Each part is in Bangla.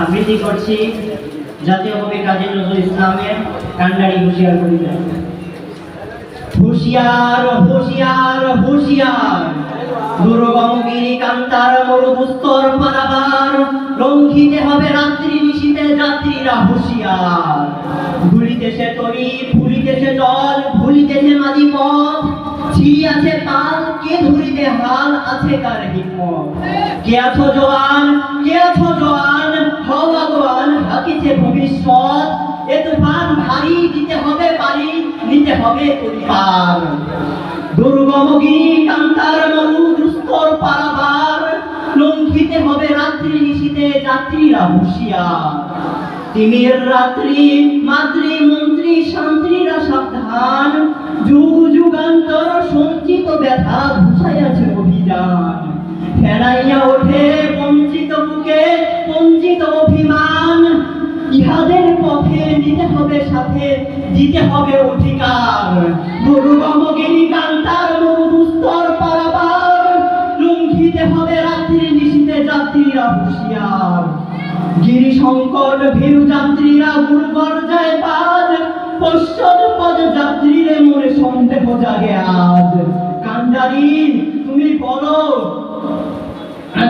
আবৃত্তি করছি? জাতীয় কবি কাজী নজরুল ইসলামের কান্ডারি হুঁশিয়ার কবিতা হুঁশিয়ার হুঁশিয়ার হুঁশিয়ার। রাত্রি নিশীতে যাত্রীরা হুঁশিয়ার। ভুলিতেছে তরি ভুলিতেছে জল ছিড়িয়াছে পাল, কে ধরিতে হাল আছে কার হিম্মত? কে আছো জওয়ান কে আছো জওয়ান হও ভগবান, হাকিছে ভবিষ্যৎ। এ তুফান ভারী, দিতে হবে পারি, নিতে হবে পরিবার দুর্গমগি কান্তার মরু, দুস্তর পারাবার। লঙ্ঘিতে হবে রাত্রি, নিশীতে যাত্রীরা হুঁশিয়ার। তিমির রাত্রি, মাতৃ, মন্ত্রী, শান্ত্রীরা সাবধান। ব্যথা ঘুষাইয়াছে অভিযান। ফেরাইয়া ওঠে বঞ্চিত বুকে বঞ্চিত অভিমান। ইহাদের পথে নিতে হবে সাথে, দিতে হবে অধিকার। দুর্গমগিরি কান্তার মরুদুস্তর পারাবার। লঙ্ঘিতে হবে রাত্রি নিশীতে যাত্রীরা হুঁশিয়ার। গিরি সংকট ভীরু যাত্রীরা গুরগর যায় বাজ পশ্চাৎ পদ যাত্রীরে মনে সন্দেহ জাগে আজ। কান্ডারি তুমি বলো।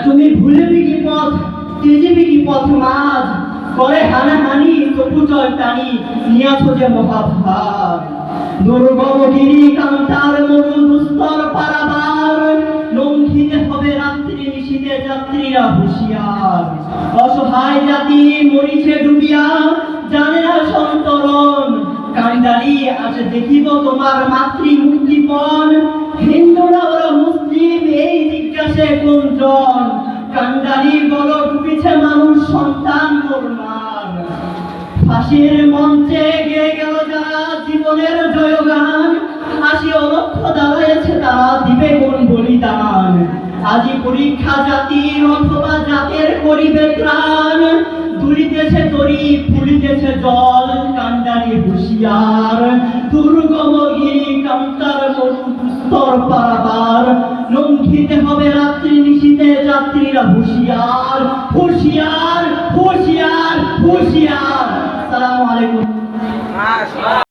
তুমি ভুলবি কি পথ, তেজিবি কি পথ মাঝ? করে হানাহানি তবু চল টানি, নিয়াছো যে মহাভার দুর্গম কান্তার মরু দুস্তর পারাবার, লঙ্ঘিতে হবে রাত্রি নিশীতে যাত্রীরা হুঁশিয়ার। অসহায় জাতি মরিছে ডুবিয়া, জানে না সন্তরণ। কান্ডারি আজ দেখিব তোমার মাতৃ মুক্তিপণ হিন্দুরা ওরা মুসলিম, এই জিজ্ঞাসে কোনজন কান্ডারি বল ডুবিছে মানুষ, সন্তান মোরমান ফাঁসির মঞ্চে গেয়ে গেল যারা জীবনের জয়গান। আসি অলক্ষ দাঁড়াইছে তারা, দিবে কোন বলিদান? আজি পরীক্ষা জাতির অথবা জাতের করিবে ত্রাণ। দুলিতেছে তরি, ফুলিতেছে জল হুঁশিয়ার দুর্গম গিরি কান্তার মরুস্তর পারাবার। লঙ্ঘিতে হবে রাত্রি নিশীতে যাত্রীরা হুঁশিয়ার হুঁশিয়ার হুঁশিয়ার হুঁশিয়ার। সালাম আলাইকুম।